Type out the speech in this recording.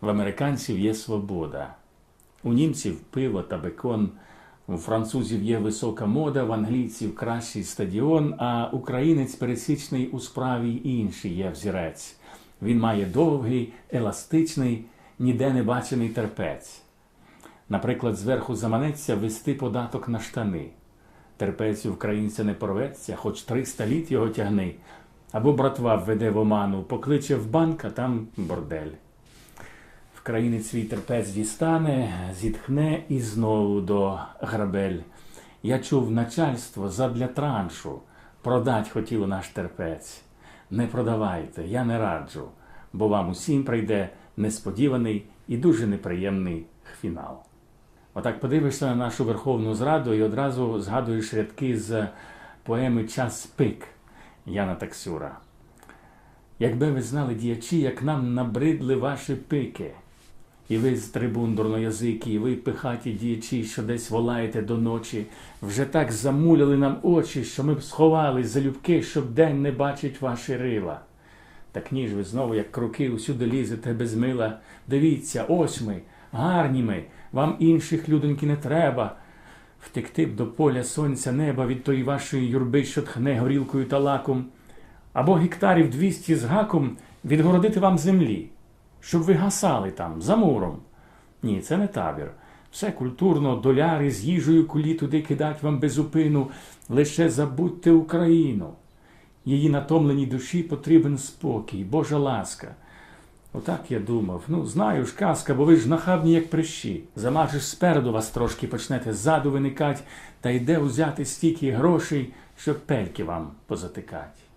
В американців є свобода. У німців пиво та бекон, у французів є висока мода, в англійців кращий стадіон, а українець пересічний у справі інший є взірець. Він має довгий, еластичний, ніде не бачений терпець. Наприклад, зверху заманеться вести податок на штани. Терпець українця не порветься, хоч 300 літ його тягни. Або братва введе в оману, покличе в банк, а там бордель. Вкраїнець свій терпець дістане, зітхне і знову до грабель. Я чув начальство задля траншу. Продать хотіло наш терпець. Не продавайте, я не раджу, бо вам усім прийде несподіваний і дуже неприємний фінал. Отак подивишся на нашу Верховну Зраду і одразу згадуєш рядки з поеми Час пик Яна Таксюра. Якби ви знали, діячі, як нам набридли ваші пики. І ви з трибун дурноязики, і ви пихаті діячі, що десь волаєте до ночі, вже так замуляли нам очі, що ми б сховались за любки, щоб день не бачить ваші рила. Так ніж ви знову, як круки, усюди лізете без мила. Дивіться, ось ми, гарні ми, вам інших людоньки не треба. Втекти б до поля сонця неба від тої вашої юрби, що тхне горілкою та лаком, або гектарів двісті з гаком відгородити вам землі, щоб ви гасали там, за муром. Ні, це не табір. Все культурно, доляри з їжею кулі туди кидать вам безупину. Лише забудьте Україну. Її натомленій душі потрібен спокій, Божа ласка. Отак я думав. Ну, знаю ж, казка, бо ви ж нахабні, як прищі. Замажеш спереду вас трошки почнете ззаду виникать, та йде узяти стільки грошей, щоб пельки вам позатикать.